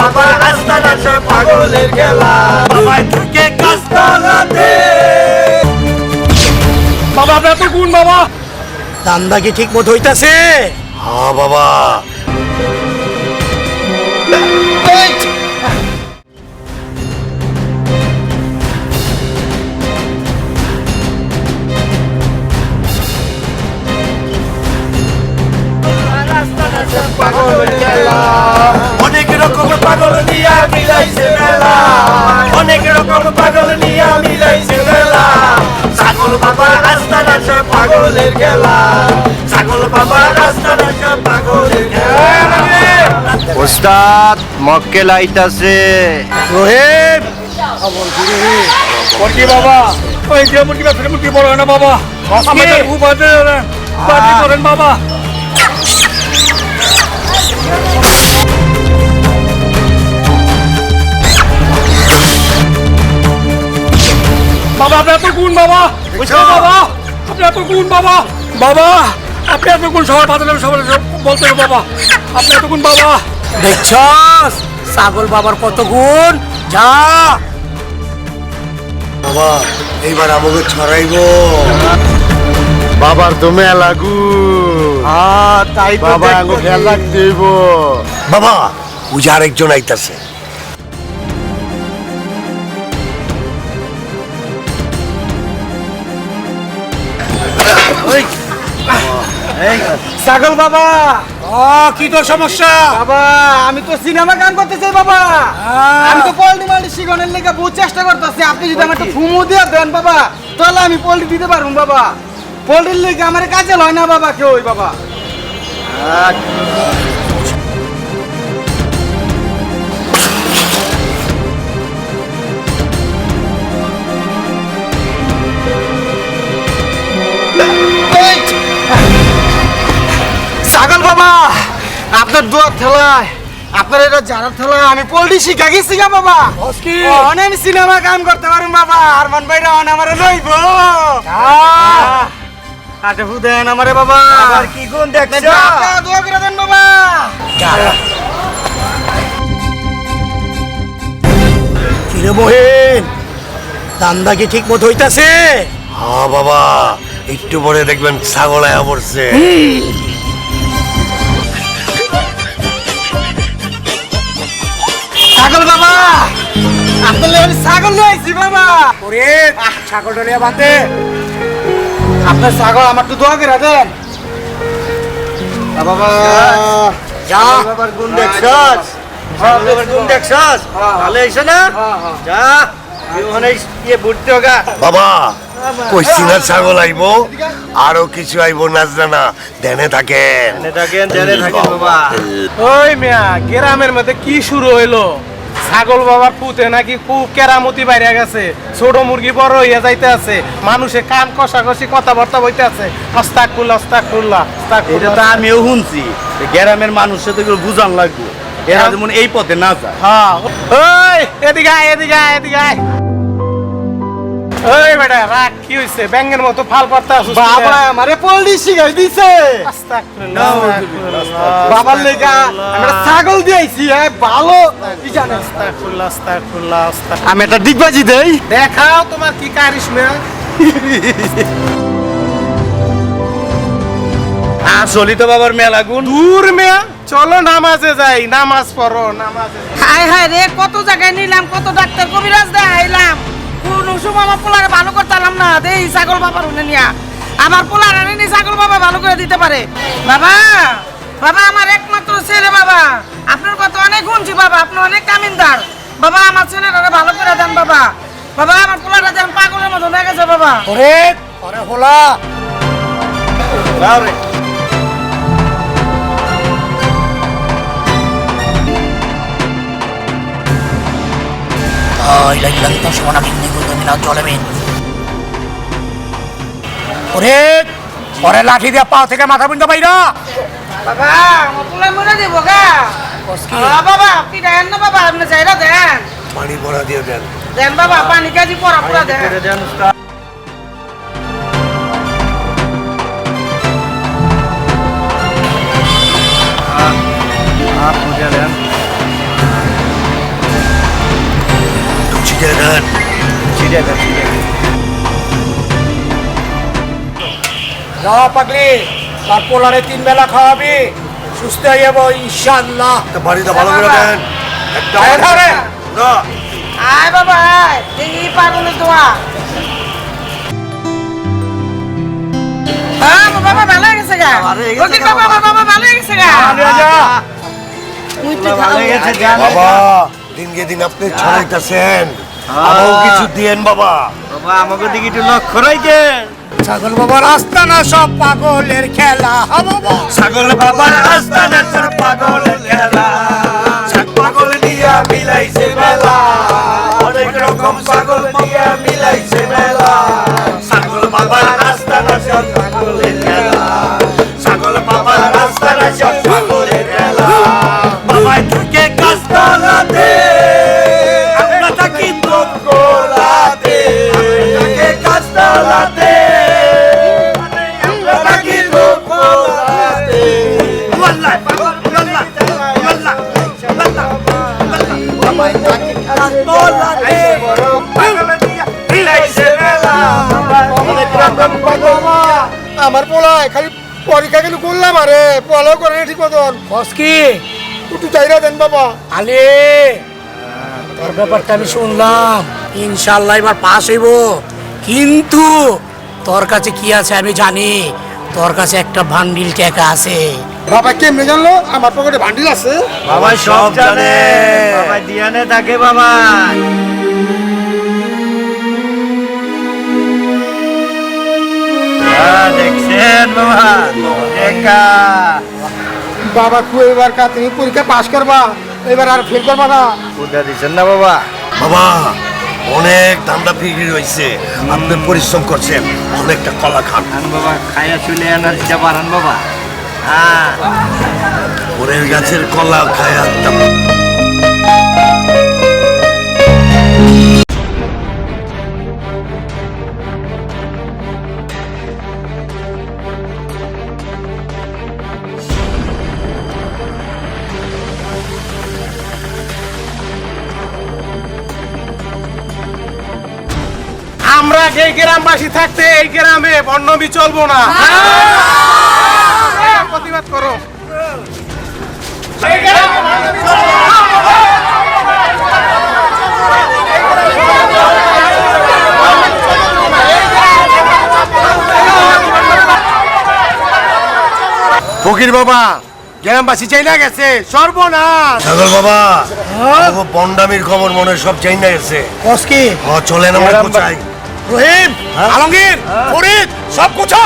বাবা আস্তানা সে পাগলের খেলা। বাবাই থাকে কাস্তালাতে বাবা আপনার তো গুণ বাবা। দান্দা কি ঠিক মতো হইতাছে? হ্যাঁ বাবা। ছাগল বাবা রাস্তা রাস্তা পাগলের খেলা। ছাগল বাবা রাস্তা রাস্তা পাগলের খেলা। ওস্তাদ মক্কেল আইতাছে রোহিত! মুরগি বাবা? ওই যে মুরগি ব্যবসা মুরগি বড় হয় না বাবা? আমাদের খুব করেন বাবা। বাবা আপনার তো গুণ বাবা। বাবা? আপনার তো গুণ বাবা। বাবা আপনি এত গুণ সবার বাজারে সবার বলতে বাবা। আপনি এত গুণ বাবা। দেখছস? ছাগল বাবার কত গুণ? যা। বাবা এইবার আমাকে ছড়াইব। বাবার তো মেলা গুণ। হ্যাঁ তাই বাবা আঙ্গু দেখতেছি। খেয়াল রাখতে বাবা পূজা আরেকজন আইতাছে। ছাগল বাবা। কি তোর সমস্যা? বাবা আমি তো সিনেমা গান করতে চাই বাবা আমি তো পোল্ট্রি মাল্টি শিখনের লেগে বহু চেষ্টা করতেছি। আপনি যদি আমার একটা ফুমু দিয়ে দেন বাবা তাহলে আমি পোল্ট্রি দিতে পারব বাবা। পোল্ট্রির লেগে আমার কাজে হয় না বাবা কেউ বাবা। ছাগল বাবা আপনার দুয়ার ঠেলায় আপনার এটা জানার ঠেলায় আমি পোল্ট্রি শিখা গেছি গা বাবা? অনেক আমি সিনেমা কাম করতে পারুন বাবা আরমান ভাইরা অন আমারে লইব। আচ্ছা হুদেন আমারে বাবা। আবার কি গুণ দেখছ? দোয়া করে দেন বাবা। কিরে মহিন দান্দা কি ঠিক মতো হইতাছে? হ্যাঁ বাবা। একটু পরে দেখবেন ছাগল আয়া পড়ছে। ছাগল বাবা! আপনার আমি ছাগল নিয়ে আইছি বাবা! ওরে ছাগলটা নিয়ে বাঁধে আপনার ছাগল আমার তো দোয়া করে দেন। বাবা যা। বাবার গুণ দেখছস বাবার গুণ দেখছস ভালো হইছে না। যা। ওখানে ইয়ে বুঝতে হোগা বাবা না ছাগল আইবো? আরও কিছু আইবো নাচ জানা দেনে থাকেন এনে থাকেন বাবা। ওই মিয়া গ্রামের মধ্যে কি শুরু হইল? ছাগল বাবার পুতে নাকি খুব কেরামতি বাইরে গেছে। ছোট মুরগি বড় হইয়া যাইতে আছে। মানুষে কান কষাকষি কথাবার্তা বইতে আছে। অস্তাকুল্লা অস্তাকুল্লা এটা তো আমিও শুনছি। গ্রামের মানুষের তো বুঝান লাগবে। এরা যেমন এই পথে না যায়। হ্যাঁ। ওই এদিকে এদিকে এদিকে ওই বেটা রাগ কি হইছে? ব্যাঙের মতো ফাল পারতা আছিস বাবা আমারে পোল্ট্রি শিখাই দিছে। বাবার লেগা আমরা ছাগল দিয়ে আইছি হ্যাঁ? ভালো কি আস্তাকুল্লাহ আস্তাকুল্লাহ আমি একটা ডিগবাজি দেই। দেখাও তোমার কি কারিশমা। আসলি তো বাবার মেলা গুণ। দূর মেয়া চলো নামাজে যাই নামাজ পড়ো নামাজে হায় হায় রে কত জায়গায় নিলাম কত ডাক্তার কবিরাজ দেখাইলাম। সময় আমার পোলারে ভালো করতে পারলাম না। দেই ছাগল বাবার উনে নিয়া। আমার পোলার আনি ছাগল বাবা ভালো করে দিতে পারে। বাবা বাবা, আমার একমাত্র ছেলে বাবা। আপনার কথা অনেক শুনছি বাবা, আপনি অনেক কামিনদার বাবা, আমার ছেলেটা ভালো করে দেন বাবা। বাবা, আমার পোলাটা যেন পাগলের মতো। হয়ে গেছে বাবা? ওরে ওরে হোলা। ওরে ওরে লাঠি দিয়ে পা থেকে মাথা পর্যন্ত বাইরা বাবা আমার পোলা মরে দেবো গা। বাবা আপনি দেন না বাবা আপনি যাইরা দেন। পানি ভরা দিয়ে দেন। দেন বাবা পানি কাজি পড়া পুরা দেন। দেন যা পাগলি তার পোলারে তিন বেলা খাওয়াবি। সুস্থ হয়ে যাব ইনশাল্লাহ বাড়িতে ভালো করে দেন। আয় ধরে। না আয় বাবা পাগলের দোয়া হ্যাঁ বাবা ভালো হয়ে গেছে গা। ভালো হয়ে গেছে বাবা বাবা। ভালো হয়ে গেছে গা। ভালো হয়ে গেছে জান বাবা দিনকে দিন আপনি ছড়াইতেছেন। আমাও কিছু দিয়েন বাবা। বাবা আমাকে দিকে একটু লক্ষ্য রাখেন। ছাগল বাবার আস্তানা সব পাগলের খেলা। বাবা। ছাগল বাবার আস্তানা সব পাগলের বাবাই থাকে গাছতলাতে পাগল দিয়া মিলাইছে মেলা অনেক রকম পাগল আমার পোলায় খালি পরীক্ষা কিন্তু করলাম আরে পলাও করে ঠিক মতন। বসকি একটু চাইরা দেন বাবা। আলে তোর ব্যাপারটা আমি শুনলাম। ইনশাল্লাহ এবার পাস হইব। কিন্তু তোর কাছে কি আছে আমি জানি। তোর কাছে একটা ভান্ডিল টাকা আছে। বাবা কেমনে জানলো? আমার পকেটে ভান্ডিল আছে। বাবা সব জানে। বাবা দিয়ানে থাকে বাবা। দেখছেন বাবা? দেখা। বাবা খুব এবার কা তুমি পরীক্ষা পাস করবা। এবার আর ফেল করবা না। বুঝা দিচ্ছেন না বাবা। বাবা অনেক ধান্দা বিক্রি হয়েছে আপনি পরিশ্রম করছেন অনেকটা কলা খান। আন বাবা খায়া চলে আনার যা বাড়ান বাবা। হ্যাঁ। ওরের গাছের কলা খায় আমরা যে গ্রামবাসী থাকতে এই গ্রামে বন্যবি চলবো না। প্রতিবাদ করো। ফকির বাবা গ্রামবাসী চাই না গেছে সর্বনাশ। ছাগল বাবা বন্ডামির খবর মনে হয় সব চাই না গেছে বসকি ও চলেন আমরা কোথায় রহিম আলমগীর ফরিদ সব কুছা